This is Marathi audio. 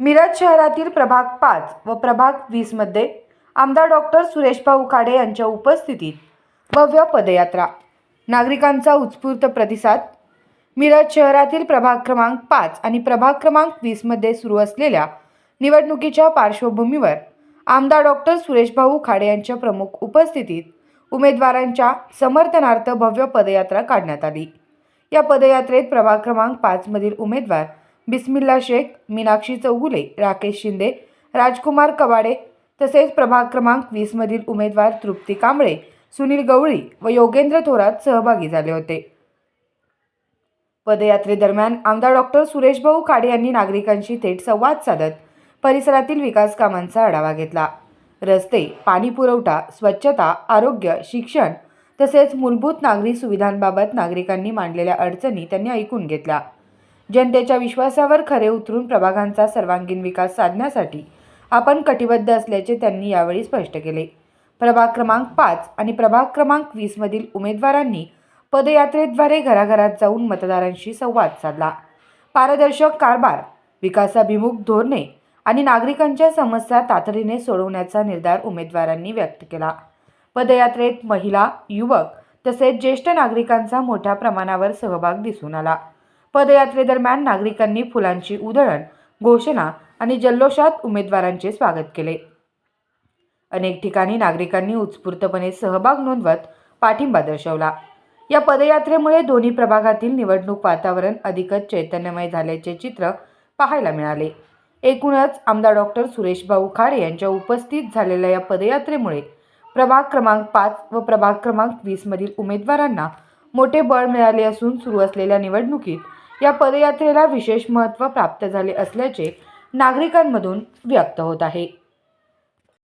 मिरज शहरातील प्रभाग पाच व प्रभाग वीसमध्ये आमदार डॉक्टर सुरेश भाऊ खाडे यांच्या उपस्थितीत भव्य पदयात्रा. नागरिकांचा उत्स्फूर्त प्रतिसाद. मिरज शहरातील प्रभाग क्रमांक पाच आणि प्रभाग क्रमांक वीसमध्ये सुरू असलेल्या निवडणुकीच्या पार्श्वभूमीवर आमदार डॉक्टर सुरेश भाऊ खाडे यांच्या प्रमुख उपस्थितीत उमेदवारांच्या समर्थनार्थ भव्य पदयात्रा काढण्यात आली. या पदयात्रेत प्रभाग क्रमांक पाचमधील उमेदवार बिस्मिल्ला शेख मीनाक्षी चौगुले राकेश शिंदे राजकुमार कवाडे तसेच प्रभाग क्रमांक वीसमधील उमेदवार तृप्ती कांबळे सुनील गवळी व योगेंद्र थोरात सहभागी झाले होते. पदयात्रेदरम्यान आमदार डॉक्टर सुरेशभाऊ खाडे यांनी नागरिकांशी थेट संवाद साधत परिसरातील विकास कामांचा आढावा घेतला. रस्ते पाणी पुरवठा स्वच्छता आरोग्य शिक्षण तसेच मूलभूत नागरी सुविधांबाबत नागरिकांनी मांडलेल्या अडचणी त्यांनी ऐकून घेतल्या. जनतेच्या विश्वासावर खरे उतरून प्रभागांचा सर्वांगीण विकास साधण्यासाठी आपण कटिबद्ध असल्याचे त्यांनी यावेळी स्पष्ट केले. प्रभाग क्रमांक पाच आणि प्रभाग क्रमांक वीसमधील उमेदवारांनी पदयात्रेद्वारे घराघरात जाऊन मतदारांशी संवाद साधला. पारदर्शक कारभार विकासाभिमुख धोरणे आणि नागरिकांच्या समस्या तातडीने सोडवण्याचा निर्धार उमेदवारांनी व्यक्त केला. पदयात्रेत महिला युवक तसेच ज्येष्ठ नागरिकांचा मोठ्या प्रमाणावर सहभाग दिसून आला. पदयात्रेदरम्यान नागरिकांनी फुलांची उधळण घोषणा आणि जल्लोषात उमेदवारांचे स्वागत केले. अनेक ठिकाणी नागरिकांनी उत्स्फूर्तपणे सहभाग नोंदवत पाठिंबा दर्शवला. या पदयात्रेमुळे दोन्ही प्रभागातील निवडणूक वातावरण अधिकच चैतन्यमय झाल्याचे चित्र पाहायला मिळाले. एकूणच आमदार डॉक्टर सुरेशभाऊ खाडे यांच्या उपस्थित झालेल्या या पदयात्रेमुळे प्रभाग क्रमांक पाच व प्रभाग क्रमांक वीसमधील उमेदवारांना मोठे बळ मिळाले असून सुरू असलेल्या निवडणुकीत या पदयात्रेला विशेष महत्त्व प्राप्त झाले असल्याचे नागरिकांमधून व्यक्त होत आहे.